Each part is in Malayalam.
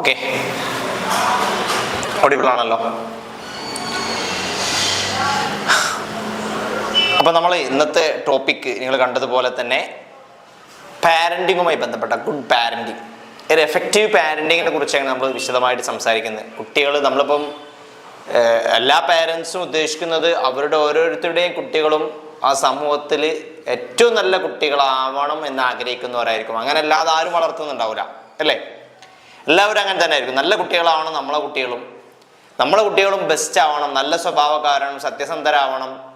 ഓക്കെ. ഓഡിബിൾ ആണല്ലോ അപ്പോൾ നമ്മൾ ഇന്നത്തെ ടോപ്പിക്ക് നിങ്ങൾ കണ്ടതുപോലെ തന്നെ പാരന്റിങ്ങുമായി ബന്ധപ്പെട്ട ഗുഡ് പാരന്റിങ് ഒരു എഫക്റ്റീവ് പാരന്റിങ്ങിനെ കുറിച്ചാണ് നമ്മൾ വിശദമായിട്ട് സംസാരിക്കുന്നത്. കുട്ടികൾ നമ്മളിപ്പം എല്ലാ പാരൻസും ഉദ്ദേശിക്കുന്നത് അവരുടെ ഓരോരുത്തരുടെയും കുട്ടികളും ആ സമൂഹത്തിൽ ഏറ്റവും നല്ല കുട്ടികളാവണം എന്ന് ആഗ്രഹിക്കുന്നവരായിരിക്കും. അങ്ങനെ അല്ലാതെ ആരും വളർത്തുന്നുണ്ടാവില്ല അല്ലേ? എല്ലാവരും അങ്ങനെ തന്നെ ആയിരിക്കും നല്ല കുട്ടികളാവണം നമ്മളെ കുട്ടികളും. നമ്മളെ കുട്ടികളും ബെസ്റ്റ് ആവണം. നല്ല സ്വഭാവക്കാരണം സത്യസന്ധരാവണം.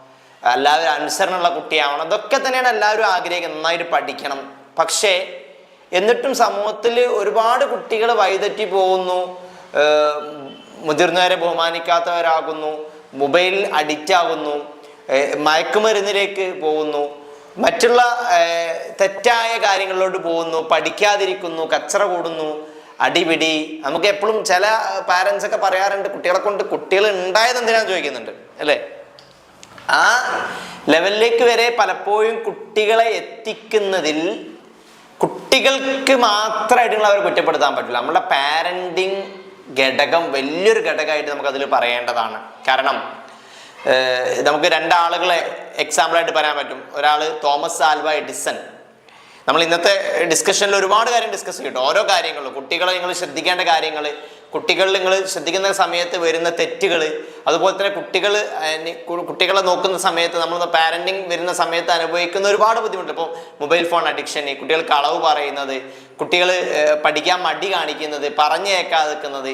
എല്ലാവരും അനുസരണമുള്ള കുട്ടിയാവണം. ഇതൊക്കെ തന്നെയാണ് എല്ലാവരും ആഗ്രഹിക്കുന്നത്. നന്നായിട്ട് പഠിക്കണം. പക്ഷേ എന്നിട്ടും സമൂഹത്തിൽ ഒരുപാട് കുട്ടികൾ വഴിതെറ്റി പോകുന്നു. മുതിർന്നവരെ ബഹുമാനിക്കാത്തവരാകുന്നു. മൊബൈൽ അഡിക്റ്റ് ആകുന്നു. മയക്കുമരുന്നിലേക്ക് പോകുന്നു. മറ്റുള്ള തെറ്റായ കാര്യങ്ങളിലോട്ട് പോകുന്നു. പഠിക്കാതിരിക്കുന്നു. കച്ചറ കൂടുന്നു. അടിപിടി. നമുക്ക് എപ്പോഴും ചില പാരൻസ് ഒക്കെ പറയാറുണ്ട് കുട്ടികളെ കൊണ്ട് കുട്ടികൾ ഉണ്ടായത് എന്തിനാന്ന് ചോദിക്കുന്നുണ്ട് അല്ലേ? ആ ലെവലിലേക്ക് വരെ പലപ്പോഴും കുട്ടികളെ എത്തിക്കുന്നതിൽ കുട്ടികൾക്ക് മാത്രമായിട്ട് അവരെ കുറ്റപ്പെടുത്താൻ പറ്റില്ല. നമ്മുടെ പാരന്റിങ് ഘടകം വലിയൊരു ഘടകമായിട്ട് നമുക്ക് അതിൽ പറയേണ്ടതാണ്. കാരണം നമുക്ക് രണ്ടാളുകളെ എക്സാമ്പിളായിട്ട് പറയാൻ പറ്റും. ഒരാൾ തോമസ് ആൽവ എഡിസൺ. നമ്മൾ ഇന്നത്തെ ഡിസ്കഷനിൽ ഒരുപാട് കാര്യം ഡിസ്കസ് ചെയ്യട്ടോ ഓരോ കാര്യങ്ങളും. കുട്ടികളെ നിങ്ങൾ ശ്രദ്ധിക്കേണ്ട കാര്യങ്ങൾ കുട്ടികൾ നിങ്ങൾ ശ്രദ്ധിക്കുന്ന സമയത്ത് വരുന്ന തെറ്റുകൾ അതുപോലെ തന്നെ കുട്ടികൾ കുട്ടികളെ നോക്കുന്ന സമയത്ത് നമ്മൾ പാരന്റിങ് വരുന്ന സമയത്ത് അനുഭവിക്കുന്ന ഒരുപാട് ബുദ്ധിമുട്ട്. ഇപ്പോൾ മൊബൈൽ ഫോൺ അഡിക്ഷൻ കുട്ടികൾക്ക് അളവ് പറയുന്നത് കുട്ടികൾ പഠിക്കാൻ മടി കാണിക്കുന്നത് പറഞ്ഞു കേൾക്കാതിരിക്കുന്നത്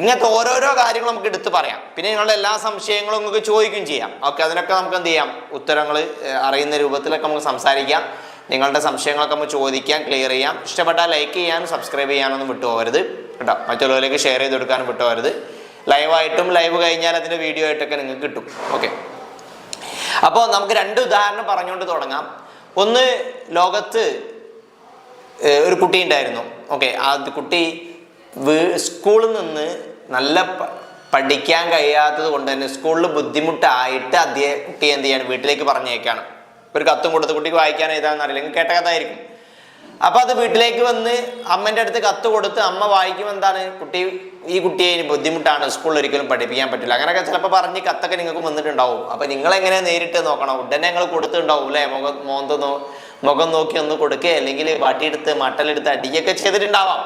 ഇങ്ങനത്തെ ഓരോരോ കാര്യങ്ങൾ നമുക്ക് എടുത്ത് പറയാം. പിന്നെ നിങ്ങളുടെ എല്ലാ സംശയങ്ങളും നിങ്ങൾക്ക് ചോദിക്കുകയും ചെയ്യാം. ഓക്കെ അതിനൊക്കെ നമുക്ക് എന്ത് ചെയ്യാം? ഉത്തരങ്ങൾ അറിയുന്ന രൂപത്തിലൊക്കെ നമുക്ക് സംസാരിക്കാം. നിങ്ങളുടെ സംശയങ്ങളൊക്കെ നമുക്ക് ചോദിക്കാം ക്ലിയർ ചെയ്യാം. ഇഷ്ടപ്പെട്ടാൽ ലൈക്ക് ചെയ്യാനും സബ്സ്ക്രൈബ് ചെയ്യാനൊന്നും വിട്ടുപോകരുത്. കേട്ടോ മറ്റുള്ളവരിലേക്ക് ഷെയർ ചെയ്ത് കൊടുക്കാനും വിട്ടുപോകരുത്. ലൈവായിട്ടും ലൈവ് കഴിഞ്ഞാൽ അതിന്റെ വീഡിയോ ആയിട്ടൊക്കെ നിങ്ങൾക്ക് കിട്ടും. ഓക്കെ അപ്പോൾ നമുക്ക് രണ്ട് ഉദാഹരണം പറഞ്ഞുകൊണ്ട് തുടങ്ങാം. ഒന്ന് ലോകത്ത് ഒരു കുട്ടി ഉണ്ടായിരുന്നു. ഓക്കെ ആ കുട്ടി സ്കൂളിൽ നിന്ന് നല്ല പഠിക്കാൻ കഴിയാത്തത് കൊണ്ട് തന്നെ സ്കൂളിൽ ബുദ്ധിമുട്ടായിട്ട് അദ്ദേഹം കുട്ടി എന്ത് ചെയ്യാണ്? വീട്ടിലേക്ക് പറഞ്ഞേക്കാണ് ഒരു കത്തും കൊടുത്ത് കുട്ടിക്ക് വായിക്കാൻ എഴുതാമെന്ന് അറിയില്ല. കേട്ട കഥ ആയിരിക്കും അപ്പൊ അത് വീട്ടിലേക്ക് വന്ന് അമ്മന്റെ അടുത്ത് കത്ത് കൊടുത്ത് അമ്മ വായിക്കും എന്താണ്? കുട്ടി ഈ കുട്ടിയെ ഇനി ബുദ്ധിമുട്ടാണ്. സ്കൂളിൽ ഒരിക്കലും പഠിപ്പിക്കാൻ പറ്റില്ല. അങ്ങനെയൊക്കെ ചിലപ്പോൾ പറഞ്ഞ് കത്തൊക്കെ നിങ്ങൾക്ക് വന്നിട്ടുണ്ടാവും. അപ്പൊ നിങ്ങൾ എങ്ങനെ നേരിട്ട് നോക്കണം? ഉടനെ നിങ്ങൾ കൊടുത്തിട്ടുണ്ടാവും അല്ലേ മുഖം നോ മുഖം നോക്കി ഒന്ന് കൊടുക്കുക അല്ലെങ്കിൽ വട്ടിയെടുത്ത് മട്ടലെടുത്ത് അടിയൊക്കെ ചെയ്തിട്ടുണ്ടാവാം.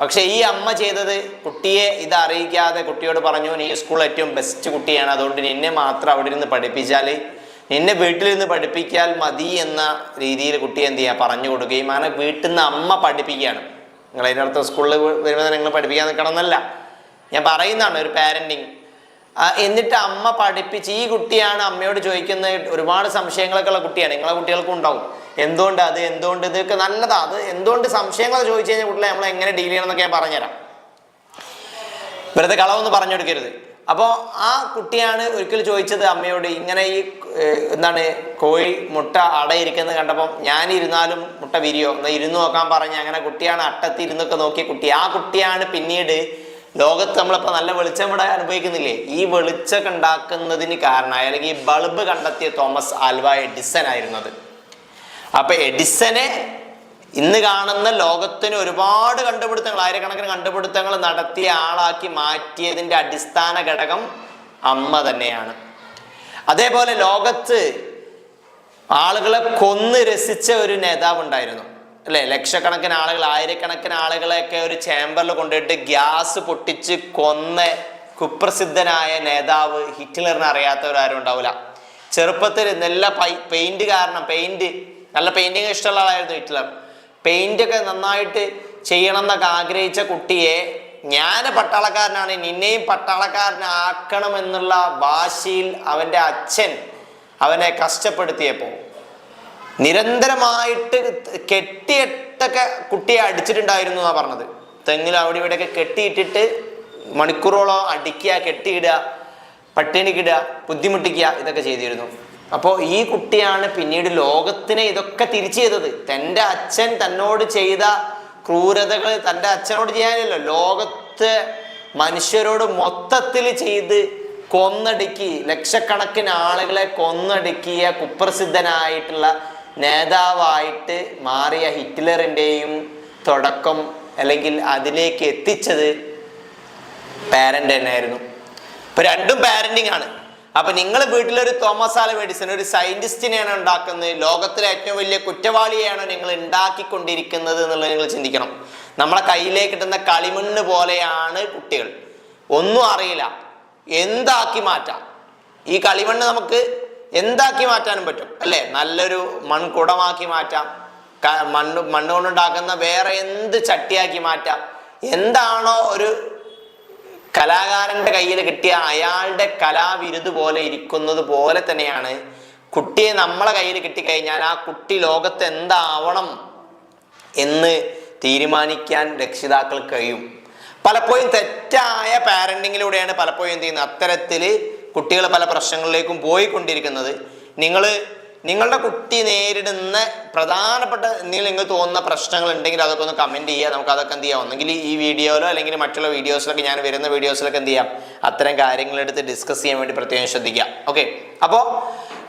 പക്ഷേ ഈ അമ്മ ചെയ്തത് കുട്ടിയെ ഇത് അറിയിക്കാതെ കുട്ടിയോട് പറഞ്ഞു നീ സ്കൂളിൽ ഏറ്റവും ബെസ്റ്റ് കുട്ടിയാണ്. അതുകൊണ്ട് നിന്നെ മാത്രം അവിടെ നിന്ന് പഠിപ്പിച്ചാൽ നിന്നെ നിന്ന് പഠിപ്പിക്കാൽ മതി എന്ന രീതിയിൽ കുട്ടി എന്ത് ചെയ്യുക പറഞ്ഞു കൊടുക്കുകയും അങ്ങനെ വീട്ടിൽ നിന്ന് അമ്മ പഠിപ്പിക്കുകയാണ്. നിങ്ങൾ അതിന്റെ സ്കൂളിൽ വരുമ്പോൾ നിങ്ങൾ പഠിപ്പിക്കാൻ നിൽക്കണം എന്നല്ല ഞാൻ പറയുന്നതാണ് ഒരു പാരന്റിങ് എന്നിട്ട് അമ്മ പഠിപ്പിച്ച് ഈ കുട്ടിയാണ് അമ്മയോട് ചോദിക്കുന്ന ഒരുപാട് സംശയങ്ങളൊക്കെ ഉള്ള കുട്ടിയാണ്. നിങ്ങളെ കുട്ടികൾക്കും ഉണ്ടാവും. എന്തുകൊണ്ട് അത്? എന്തുകൊണ്ട് ഇതൊക്കെ നല്ലതാ? അത് എന്തുകൊണ്ട് സംശയങ്ങൾ ചോദിച്ചു കഴിഞ്ഞാൽ കുട്ടികളെ നമ്മൾ എങ്ങനെ ഡീൽ ചെയ്യണം എന്നൊക്കെ ഞാൻ പറഞ്ഞുതരാം. വെറുതെ കളവൊന്നും പറഞ്ഞു കൊടുക്കരുത് അപ്പോൾ ആ കുട്ടിയാണ് ഒരിക്കൽ ചോദിച്ചത് അമ്മയോട് ഇങ്ങനെ ഈ എന്താണ് കോഴി മുട്ട അടയിരിക്കുന്നത് കണ്ടപ്പം ഞാനിരുന്നാലും മുട്ട വിരിയോ? എന്നാൽ ഇരുന്ന് നോക്കാൻ പറഞ്ഞ് അങ്ങനെ കുട്ടിയാണ് അട്ടത്തി ഇരുന്നൊക്കെ നോക്കിയ കുട്ടി. ആ കുട്ടിയാണ് പിന്നീട് ലോകത്ത് നമ്മളിപ്പോൾ നല്ല വെളിച്ചം ഇവിടെ അനുഭവിക്കുന്നില്ലേ? ഈ വെളിച്ചമൊക്കെ ഉണ്ടാക്കുന്നതിന് കാരണമായ അല്ലെങ്കിൽ ഈ ബൾബ് കണ്ടെത്തിയ തോമസ് ആൽവ എഡിസൺ ആയിരുന്നത്. അപ്പം എഡിസനെ ഇന്ന് കാണുന്ന ലോകത്തിന് ഒരുപാട് കണ്ടുപിടുത്തങ്ങൾ ആയിരക്കണക്കിന് കണ്ടുപിടുത്തങ്ങൾ നടത്തിയ ആളാക്കി മാറ്റിയതിന്റെ അടിസ്ഥാന ഘടകം അമ്മ തന്നെയാണ്. അതേപോലെ ലോകത്ത് ആളുകളെ കൊന്ന് രസിച്ച ഒരു നേതാവ് ഉണ്ടായിരുന്നു അല്ലെ? ലക്ഷക്കണക്കിന് ആളുകൾ ആയിരക്കണക്കിന് ആളുകളെയൊക്കെ ഒരു ചേംബറിൽ കൊണ്ടുപോയിട്ട് ഗ്യാസ് പൊട്ടിച്ച് കൊന്ന കുപ്രസിദ്ധനായ നേതാവ് ഹിറ്റ്ലറിനെ അറിയാത്തവരാരും ഉണ്ടാവില്ല ചെറുപ്പത്തിൽ നല്ല പെയിന്റ് കാരണം പെയിന്റ് നല്ല പെയിന്റിങ് ഇഷ്ടമുള്ള ആളായിരുന്നു ഹിറ്റ്ലർ. പെയിന്റ് ഒക്കെ നന്നായിട്ട് ചെയ്യണം എന്നൊക്കെ ആഗ്രഹിച്ച കുട്ടിയെ ഞാൻ പട്ടാളക്കാരനാണ് നിന്നെയും പട്ടാളക്കാരനാക്കണം എന്നുള്ള വാശിയിൽ അവന്റെ അച്ഛൻ അവനെ കഷ്ടപ്പെടുത്തിയപ്പോൾ നിരന്തരമായിട്ട് കെട്ടിയിട്ടൊക്കെ കുട്ടിയെ അടിച്ചിട്ടുണ്ടായിരുന്നു എന്നാണ് പറഞ്ഞത്. തെങ്ങിൽ അവിടെ ഇവിടെയൊക്കെ കെട്ടിയിട്ടിട്ട് മണിക്കൂറോളം അടിക്കുക കെട്ടിയിടുക പട്ടിണിക്കിടുക ബുദ്ധിമുട്ടിക്കുക ഇതൊക്കെ ചെയ്തിരുന്നു. അപ്പോൾ ഈ കുട്ടിയാണ് പിന്നീട് ലോകത്തിനെ ഇതൊക്കെ തിരിച്ചു ചെയ്തത്. തന്റെ അച്ഛൻ തന്നോട് ചെയ്ത ക്രൂരതകൾ തന്റെ അച്ഛനോട് ചെയ്യാനില്ലോ ലോകത്ത് മനുഷ്യരോട് മൊത്തത്തിൽ ചെയ്ത് കൊന്നടുക്കി ലക്ഷക്കണക്കിന് ആളുകളെ കൊന്നടുക്കിയ കുപ്രസിദ്ധനായിട്ടുള്ള നേതാവായിട്ട് മാറിയ ഹിറ്റ്ലറിന്റെയും തുടക്കം അല്ലെങ്കിൽ അതിലേക്ക് എത്തിച്ചത് പാരന്റ് തന്നെയായിരുന്നു. ഇപ്പൊ രണ്ടും പാരന്റിങ് ആണ്. അപ്പൊ നിങ്ങൾ വീട്ടിലൊരു തോമസ് ആല ഒരു സയന്റിസ്റ്റിനെയാണ് ഉണ്ടാക്കുന്നത്. ലോകത്തിലെ ഏറ്റവും വലിയ കുറ്റവാളിയെയാണ് നിങ്ങൾ ഉണ്ടാക്കിക്കൊണ്ടിരിക്കുന്നത് എന്നുള്ളത് നിങ്ങൾ ചിന്തിക്കണം. നമ്മളെ കയ്യിലേക്ക് കിട്ടുന്ന കളിമണ്ണ് പോലെയാണ് കുട്ടികൾ. ഒന്നും അറിയില്ല. എന്താക്കി മാറ്റാം? ഈ കളിമണ്ണ് നമുക്ക് എന്താക്കി മാറ്റാനും പറ്റും അല്ലേ? നല്ലൊരു മൺകുടമാക്കി മാറ്റാം. മണ്ണ് മണ്ണ് കൊണ്ടുണ്ടാക്കുന്ന വേറെ എന്ത് ചട്ടിയാക്കി മാറ്റാം? എന്താണോ ഒരു കലാകാരന്റെ കയ്യിൽ കിട്ടിയ അയാളുടെ കലാവിരുത് പോലെ ഇരിക്കുന്നത് പോലെ തന്നെയാണ് കുട്ടിയെ നമ്മളെ കയ്യിൽ കിട്ടിക്കഴിഞ്ഞാൽ ആ കുട്ടി ലോകത്ത് എന്താവണം എന്ന് തീരുമാനിക്കാൻ രക്ഷിതാക്കൾ കഴിയും. പലപ്പോഴും തെറ്റായ പാരന്റിങ്ങിലൂടെയാണ് പലപ്പോഴും എന്ത് ചെയ്യുന്നത്? അത്തരത്തിൽ കുട്ടികൾ പല പ്രശ്നങ്ങളിലേക്കും പോയിക്കൊണ്ടിരിക്കുന്നത്. നിങ്ങൾ നിങ്ങളുടെ കുട്ടി നേരിടുന്ന പ്രധാനപ്പെട്ട എന്തെങ്കിലും നിങ്ങൾക്ക് തോന്നുന്ന പ്രശ്നങ്ങൾ ഉണ്ടെങ്കിൽ അതൊക്കെ ഒന്ന് കമന്റ് ചെയ്യുക. നമുക്ക് അതൊക്കെ എന്ത് ചെയ്യാം? ഒന്നെങ്കിൽ ഈ വീഡിയോയിലോ അല്ലെങ്കിൽ മറ്റുള്ള വീഡിയോസിലൊക്കെ ഞാൻ വരുന്ന വീഡിയോസിലൊക്കെ എന്ത് ചെയ്യാം? അത്തരം കാര്യങ്ങളെടുത്ത് ഡിസ്കസ് ചെയ്യാൻ വേണ്ടി പ്രത്യേകം ശ്രദ്ധിക്കുക. ഓക്കെ അപ്പോൾ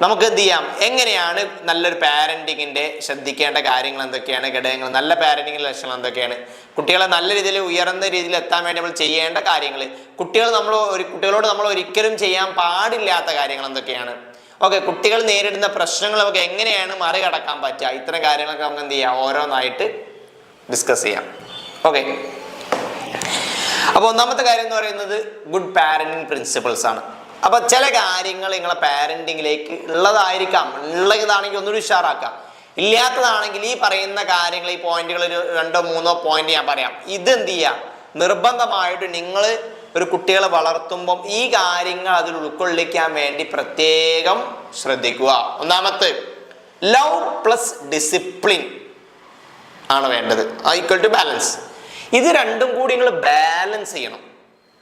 നമുക്ക് എന്ത് ചെയ്യാം? എങ്ങനെയാണ് നല്ലൊരു പാരന്റിങ്ങിന്റെ ശ്രദ്ധിക്കേണ്ട കാര്യങ്ങൾ എന്തൊക്കെയാണ്? ഘടകങ്ങൾ നല്ല പാരന്റിങ്ങിന്റെ ലക്ഷണങ്ങൾ എന്തൊക്കെയാണ്? കുട്ടികളെ നല്ല രീതിയിൽ ഉയർന്ന രീതിയിൽ എത്താൻ വേണ്ടി നമ്മൾ ചെയ്യേണ്ട കാര്യങ്ങൾ. കുട്ടികൾ നമ്മൾ ഒരു കുട്ടികളോട് നമ്മൾ ഒരിക്കലും ചെയ്യാൻ പാടില്ലാത്ത കാര്യങ്ങൾ എന്തൊക്കെയാണ്? ഓക്കെ കുട്ടികൾ നേരിടുന്ന പ്രശ്നങ്ങൾ നമുക്ക് എങ്ങനെയാണ് മറികടക്കാൻ പറ്റുക? ഇത്തരം കാര്യങ്ങളൊക്കെ നമുക്ക് എന്ത് ചെയ്യാം? ഓരോന്നായിട്ട് ഡിസ്കസ് ചെയ്യാം. ഓക്കെ. അപ്പോൾ ഒന്നാമത്തെ കാര്യം എന്ന് പറയുന്നത് ഗുഡ് പാരന്റിങ് പ്രിൻസിപ്പിൾസ് ആണ്. അപ്പൊ ചില കാര്യങ്ങൾ നിങ്ങളെ പാരന്റിങ്ങിലേക്ക് ഉള്ളതായിരിക്കാം. ഉള്ളതാണെങ്കിൽ ഒന്നുകൂടി ഉഷാറാക്കാം. ഇല്ലാത്തതാണെങ്കിൽ ഈ പറയുന്ന കാര്യങ്ങൾ ഈ പോയിന്റുകൾ രണ്ടോ മൂന്നോ പോയിന്റ് ഞാൻ പറയാം. ഇത് എന്ത് ചെയ്യാം? നിർബന്ധമായിട്ട് നിങ്ങൾ ഒരു കുട്ടികളെ വളർത്തുമ്പം ഈ കാര്യങ്ങൾ അതിൽ ഉൾക്കൊള്ളിക്കാൻ വേണ്ടി പ്രത്യേകം ശ്രദ്ധിക്കുക. ഒന്നാമത്തെ ലവ് പ്ലസ് ഡിസിപ്ലിൻ ആണ് വേണ്ടത്. ഈക്വൽ ടു ബാലൻസ് ഇത് രണ്ടും കൂടി നിങ്ങൾ ബാലൻസ് ചെയ്യണം.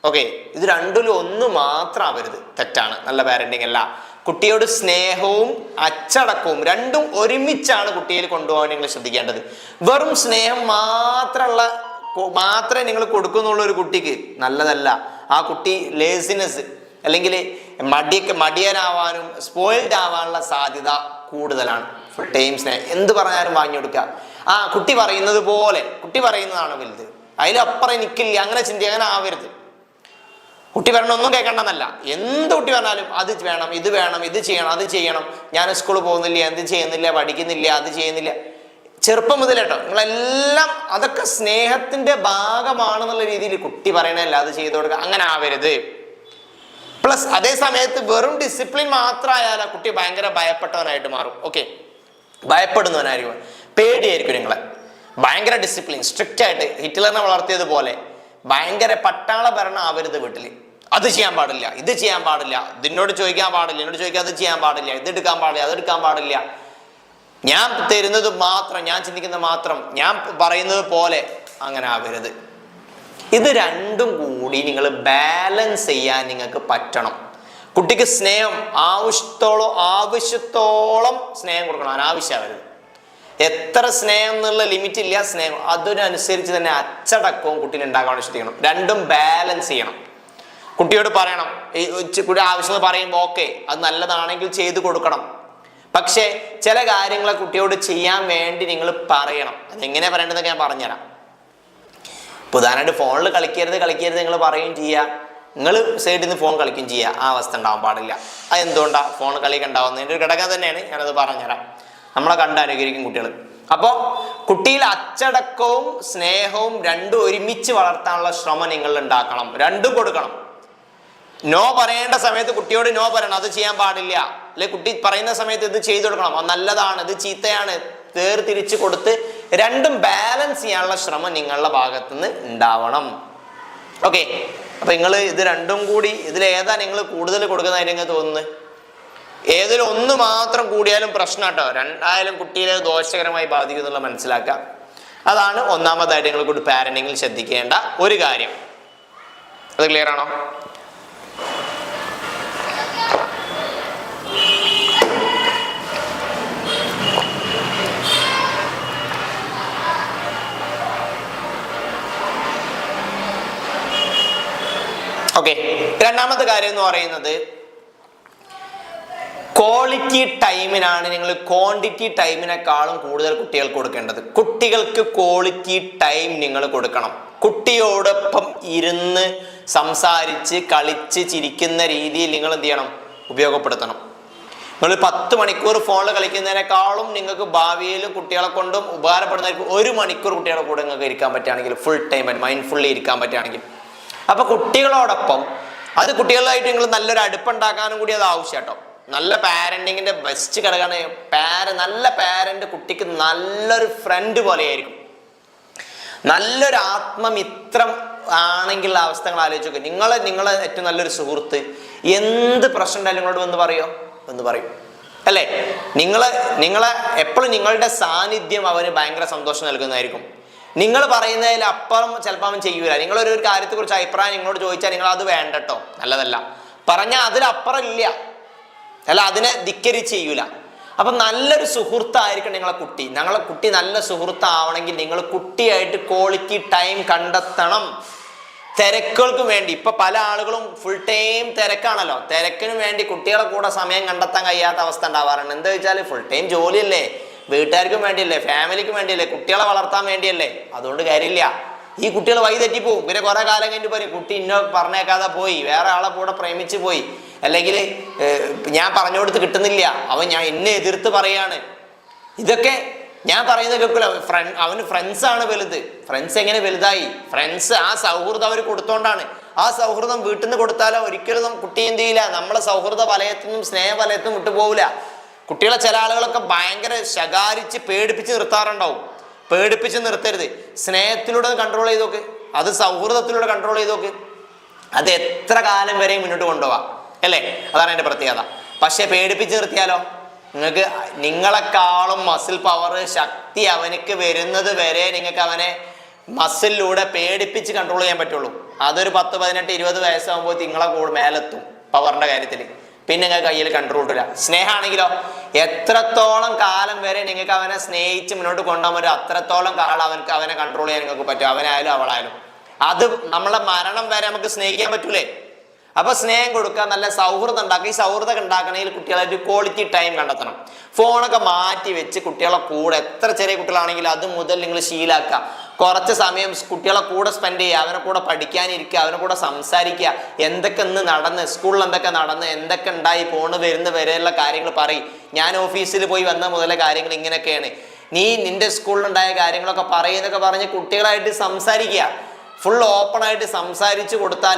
ഓക്കെ ഇത് രണ്ടിലും ഒന്ന് മാത്രം ആവരുത്. തെറ്റാണ്. നല്ല പാരന്റിങ് അല്ല. കുട്ടിയോട് സ്നേഹവും അച്ചടക്കവും രണ്ടും ഒരുമിച്ചാണ് കുട്ടിയിൽ കൊണ്ടുപോകാൻ നിങ്ങൾ ശ്രദ്ധിക്കേണ്ടത്. വെറും സ്നേഹം മാത്രമുള്ള മാത്രമേ നിങ്ങൾ കൊടുക്കുന്നുള്ളൂ ഒരു കുട്ടിക്ക്. നല്ലതല്ല. ആ കുട്ടി ലേസിനെസ് അല്ലെങ്കിൽ മടിയൊക്കെ മടിയനാവാനും സ്പോയിൽഡ് ആവാനുള്ള സാധ്യത കൂടുതലാണ്. ഫുൾ ടൈം സ്നേഹം എന്ത് പറഞ്ഞാലും വാങ്ങി കൊടുക്കുക. ആ കുട്ടി പറയുന്നത് പോലെ. കുട്ടി പറയുന്നതാണ് വലുത്. അതിലപ്പുറം എനിക്കില്ല. അങ്ങനെ ചിന്തി അങ്ങനെ ആവരുത്. കുട്ടി ഒന്നും കേൾക്കണ്ടെന്നല്ല. എന്ത് കുട്ടി പറഞ്ഞാലും അത് വേണം ഇത് വേണം ഇത് ചെയ്യണം അത് ചെയ്യണം. ഞാൻ സ്കൂളിൽ പോകുന്നില്ല എന്ത് ചെയ്യുന്നില്ല പഠിക്കുന്നില്ല അത് ചെയ്യുന്നില്ല. ചെറുപ്പം മുതലേട്ടോ. നിങ്ങളെല്ലാം അതൊക്കെ സ്നേഹത്തിന്റെ ഭാഗമാണെന്നുള്ള രീതിയിൽ കുട്ടി പറയണല്ല അത് ചെയ്തു കൊടുക്കുക അങ്ങനെ ആവരുത്. പ്ലസ് അതേ സമയത്ത് വെറും ഡിസിപ്ലിൻ മാത്രമായാൽ ആ കുട്ടി ഭയങ്കര ഭയപ്പെട്ടവനായിട്ട് മാറും. ഓക്കെ ഭയപ്പെടുന്നവനായിരിക്കും. പേടിയായിരിക്കും നിങ്ങളെ. ഭയങ്കര ഡിസിപ്ലിൻ സ്ട്രിക്റ്റ് ആയിട്ട് ഹിറ്റ്ലറിനെ വളർത്തിയതുപോലെ ഭയങ്കര പട്ടാള ഭരണം ആവരുത് വീട്ടിൽ. അത് ചെയ്യാൻ പാടില്ല ഇത് ചെയ്യാൻ പാടില്ല ഇതിനോട് ചോദിക്കാൻ പാടില്ല എന്നോട് ചോദിക്കാൻ അത് ചെയ്യാൻ പാടില്ല ഇത് എടുക്കാൻ പാടില്ല അതെടുക്കാൻ പാടില്ല. ഞാൻ തരുന്നത് മാത്രം ഞാൻ ചിന്തിക്കുന്ന മാത്രം ഞാൻ പറയുന്നത് പോലെ അങ്ങനെ ആവരുത്. ഇത് രണ്ടും കൂടി നിങ്ങൾ ബാലൻസ് ചെയ്യാൻ നിങ്ങൾക്ക് പറ്റണം. കുട്ടിക്ക് സ്നേഹം ആവശ്യത്തോളം ആവശ്യത്തോളം സ്നേഹം കൊടുക്കണം അനാവശ്യമാവരുത് എത്ര സ്നേഹം എന്നുള്ള ലിമിറ്റ് ഇല്ല സ്നേഹം അതിനനുസരിച്ച് തന്നെ അച്ചടക്കവും കുട്ടീനെ ഉണ്ടാക്കാൻ ശ്രദ്ധിക്കണം. രണ്ടും ബാലൻസ് ചെയ്യണം. കുട്ടിയോട് പറയണം ഈ കുട്ടി ആവശ്യം പറയുമ്പോൾ ഓക്കെ അത് നല്ലതാണെങ്കിൽ ചെയ്തു കൊടുക്കണം. പക്ഷേ ചില കാര്യങ്ങളെ കുട്ടിയോട് ചെയ്യാൻ വേണ്ടി നിങ്ങൾ പറയണം. അതെങ്ങനെ പറയേണ്ടതെന്നൊക്കെ ഞാൻ പറഞ്ഞുതരാം. ഇപ്പൊ ഉദാഹരണമായിട്ട് ഫോണിൽ കളിക്കരുത് കളിക്കരുത് നിങ്ങൾ പറയുകയും ചെയ്യുക. നിങ്ങൾ സൈഡിൽ നിന്ന് ഫോൺ കളിക്കുകയും ചെയ്യുക. ആ അവസ്ഥ ഉണ്ടാവാൻ പാടില്ല. അത് എന്തുകൊണ്ടാണ് ഫോൺ കളിയൊക്കെ ഉണ്ടാവുന്നതിന്റെ ഒരു ഘടകം തന്നെയാണ്. ഞാനത് പറഞ്ഞുതരാം. നമ്മളെ കണ്ട് അനുകരിക്കും കുട്ടികൾ. അപ്പോൾ കുട്ടിയിൽ അച്ചടക്കവും സ്നേഹവും രണ്ടും ഒരുമിച്ച് വളർത്താനുള്ള ശ്രമം നിങ്ങൾ ഉണ്ടാക്കണം. രണ്ടും കൊടുക്കണം. നോ പറയേണ്ട സമയത്ത് കുട്ടിയോട് നോ പറയണം. അത് ചെയ്യാൻ പാടില്ല. അല്ലെ കുട്ടി പറയുന്ന സമയത്ത് ഇത് ചെയ്തു കൊടുക്കണം. നല്ലതാണ് ഇത് ചീത്തയാണ്. വേർതിരിച്ച് കൊടുത്ത് രണ്ടും ബാലൻസ് ചെയ്യാനുള്ള ശ്രമം നിങ്ങളുടെ ഭാഗത്തു നിന്ന് ഉണ്ടാവണം. ഓക്കെ അപ്പൊ നിങ്ങൾ ഇത് രണ്ടും കൂടി ഇതിൽ ഏതാ നിങ്ങൾ കൂടുതൽ കൊടുക്കുന്നതായി നിങ്ങൾ തോന്നുന്നത്? ഏതിലും ഒന്ന് മാത്രം കൂടിയാലും പ്രശ്നം കേട്ടോ രണ്ടായാലും കുട്ടിയെ ദോഷകരമായി ബാധിക്കും എന്നുള്ള മനസ്സിലാക്കുക. അതാണ് ഒന്നാമതായിട്ട് നിങ്ങൾ കൂടി പാരന്റിങ്ങിൽ ശ്രദ്ധിക്കേണ്ട ഒരു കാര്യം. അത് ക്ലിയർ ആണോ? ഓക്കെ രണ്ടാമത്തെ കാര്യം എന്ന് പറയുന്നത് ക്വാളിറ്റി ടൈമിനാണ് നിങ്ങൾ ക്വാണ്ടിറ്റി ടൈമിനേക്കാളും കൂടുതൽ കുട്ടികൾക്ക് കൊടുക്കേണ്ടത്. കുട്ടികൾക്ക് ക്വാളിറ്റി ടൈം നിങ്ങൾ കൊടുക്കണം. കുട്ടിയോടൊപ്പം ഇരുന്ന് സംസാരിച്ച് കളിച്ച് ചിരിക്കുന്ന രീതിയിൽ നിങ്ങൾ എന്ത് ചെയ്യണം? ഉപയോഗപ്പെടുത്തണം. നിങ്ങൾ പത്ത് മണിക്കൂർ ഫോണിൽ കളിക്കുന്നതിനേക്കാളും നിങ്ങൾക്ക് ഭാവിയിൽ കുട്ടികളെ കൊണ്ടും ഉപകാരപ്പെടുന്ന ഒരു മണിക്കൂർ കുട്ടികളെ കൂടെ നിങ്ങൾക്ക് ഇരിക്കാൻ പറ്റുകയാണെങ്കിൽ ഫുൾ ടൈം മൈൻഡ്ഫുള്ളി ഇരിക്കാൻ പറ്റുകയാണെങ്കിൽ. അപ്പൊ കുട്ടികളോടൊപ്പം അത് കുട്ടികളായിട്ട് നിങ്ങൾ നല്ലൊരു അടുപ്പുണ്ടാക്കാനും കൂടി അത് ആവശ്യം കേട്ടോ നല്ല പാരന്റിങ്ങിന്റെ ബെസ്റ്റ് ഘടകമാണ്. പാര നല്ല പാരന്റ് കുട്ടിക്ക് നല്ലൊരു ഫ്രണ്ട് പോലെയായിരിക്കും. നല്ലൊരു ആത്മമിത്രം ആണെങ്കിൽ അവസ്ഥകൾ ആലോചിച്ച് നോക്കുക നിങ്ങളെ നിങ്ങളെ ഏറ്റവും നല്ലൊരു സുഹൃത്ത് എന്ത് പ്രശ്നം ഉണ്ടായാലും നിങ്ങളോട് വന്ന് പറയോ? എന്ന് പറയും. അല്ലേ? നിങ്ങളെ നിങ്ങളെ എപ്പോഴും നിങ്ങളുടെ സാന്നിധ്യം അവന് ഭയങ്കര സന്തോഷം നൽകുന്നതായിരിക്കും. നിങ്ങൾ പറയുന്നതിൽ അപ്പുറം ചിലപ്പോൾ അവൻ ചെയ്യൂല. നിങ്ങളൊരു ഒരു കാര്യത്തെക്കുറിച്ച് അഭിപ്രായം നിങ്ങളോട് ചോദിച്ചാൽ നിങ്ങൾ അത് വേണ്ടട്ടോ. നല്ലതല്ല. പറഞ്ഞാൽ അതിലപ്പുറം ഇല്ല. അല്ല അതിനെ ധിക്കരിച്ച് ചെയ്യൂല. അപ്പം നല്ലൊരു സുഹൃത്തായിരിക്കണം നിങ്ങളെ കുട്ടി. ഞങ്ങളെ കുട്ടി നല്ല സുഹൃത്താവണമെങ്കിൽ നിങ്ങൾ കുട്ടിയായിട്ട് ക്വാളിറ്റി ടൈം കണ്ടെത്തണം. തിരക്കുകൾക്ക് വേണ്ടി. ഇപ്പൊ പല ആളുകളും ഫുൾ ടൈം തിരക്കാണല്ലോ. തിരക്കിന് വേണ്ടി കുട്ടികളെ കൂടെ സമയം കണ്ടെത്താൻ കഴിയാത്ത അവസ്ഥ ഉണ്ടാവാറുണ്ട്. എന്താ വെച്ചാൽ ഫുൾ ടൈം ജോലിയല്ലേ? വീട്ടുകാർക്കും വേണ്ടിയല്ലേ ഫാമിലിക്ക് വേണ്ടിയല്ലേ കുട്ടികളെ വളർത്താൻ വേണ്ടിയല്ലേ? അതുകൊണ്ട് കാര്യമില്ല. ഈ കുട്ടികൾ വഴി തെറ്റിപ്പോവും. പിന്നെ കുറെ കാലം കഴിഞ്ഞിട്ട് പറയും കുട്ടി ഇന്ന പറഞ്ഞേക്കാതെ പോയി. വേറെ ആളെ കൂടെ പ്രേമിച്ച് പോയി. അല്ലെങ്കിൽ ഞാൻ പറഞ്ഞു കൊടുത്ത് കിട്ടുന്നില്ല. അവൻ ഞാൻ എന്നെ എതിർത്ത് പറയാണ്. ഇതൊക്കെ ഞാൻ പറയുന്നത് കേൾക്കില്ല ഫ്രണ്ട് അവന് ഫ്രണ്ട്സ് ആണ് വലുത്. ഫ്രണ്ട്സ് എങ്ങനെ വലുതായി? ഫ്രണ്ട്സ് ആ സൗഹൃദം അവർ കൊടുത്തോണ്ടാണ്. ആ സൗഹൃദം വീട്ടിൽ നിന്ന് കൊടുത്താലോ? ഒരിക്കലും കുട്ടി എന്ത് ചെയ്യില്ല. നമ്മളെ സൗഹൃദ വലയത്തിനും സ്നേഹ വലയത്തിനും വിട്ടുപോകില്ല കുട്ടികളെ ചില ആളുകളൊക്കെ ഭയങ്കര ശകാരിച്ച് പേടിപ്പിച്ച് നിർത്താറുണ്ടാവും. പേടിപ്പിച്ച് നിർത്തരുത്. സ്നേഹത്തിലൂടെ കൺട്രോൾ ചെയ്ത് നോക്ക്. അത് സൗഹൃദത്തിലൂടെ കൺട്രോൾ ചെയ്ത് നോക്ക്. അത് എത്ര കാലം വരെ മുന്നോട്ട് കൊണ്ടുപോവാം. അല്ലേ? അതാണ് എന്റെ പ്രത്യേകത. പക്ഷേ പേടിപ്പിച്ച് നിർത്തിയാലോ? നിങ്ങൾക്ക് നിങ്ങളെക്കാളും മസിൽ പവർ ശക്തി അവനക്ക് വരുന്നത് വരെ നിങ്ങൾക്ക് അവനെ മസിലിലൂടെ പേടിപ്പിച്ച് കൺട്രോൾ ചെയ്യാൻ പറ്റുള്ളൂ. അതൊരു പത്ത് പതിനെട്ട് ഇരുപത് വയസ്സാകുമ്പോൾ നിങ്ങളെ കൂടെ മേലെത്തും. പവറിന്റെ കാര്യത്തിൽ പിന്നെ നിങ്ങൾ കയ്യിൽ കൺട്രോൾ ഇല്ല സ്നേഹമാണെങ്കിലോ എത്രത്തോളം കാലം വരെ നിങ്ങൾക്ക് അവനെ സ്നേഹിച്ച് മുന്നോട്ട് കൊണ്ടുപോകാൻ പറ്റും അത്രത്തോളം കാലം അവനക്ക് അവനെ കൺട്രോൾ ചെയ്യാൻ നിങ്ങൾക്ക് പറ്റും അവനായാലും അവളായാലും. അത് നമ്മളെ മരണം വരെ നമുക്ക് സ്നേഹിക്കാൻ പറ്റൂലേ? അപ്പൊ സ്നേഹം കൊടുക്കുക നല്ല സൗഹൃദം ഉണ്ടാക്കുക. ഈ സൗഹൃദം ഉണ്ടാക്കണമെങ്കിൽ കുട്ടികളായിട്ട് ക്വാളിറ്റി ടൈം കണ്ടെത്തണം. ഫോണൊക്കെ മാറ്റി വെച്ച് കുട്ടികളെ കൂടെ എത്ര ചെറിയ കുട്ടികളാണെങ്കിലും അത് മുതൽ നിങ്ങൾ ശീലാക്കുക. കുറച്ച് സമയം കുട്ടികളെ കൂടെ സ്പെൻഡ് ചെയ്യുക അവനെ കൂടെ പഠിക്കാനിരിക്കുക അവനെ കൂടെ സംസാരിക്കുക. എന്തൊക്കെ ഇന്ന് നടന്ന് സ്കൂളിൽ എന്തൊക്കെ നടന്ന് എന്തൊക്കെ ഉണ്ടായി പോണ് വരുന്ന വരെയുള്ള കാര്യങ്ങൾ പറയും. ഞാൻ ഓഫീസിൽ പോയി വന്ന മുതലെ കാര്യങ്ങൾ ഇങ്ങനെയൊക്കെയാണ്. നീ നിന്റെ സ്കൂളിലുണ്ടായ കാര്യങ്ങളൊക്കെ പറയുന്നൊക്കെ പറഞ്ഞ് കുട്ടികളായിട്ട് സംസാരിക്കുക. ഫുൾ ഓപ്പണായിട്ട് സംസാരിച്ചു കൊടുത്താൽ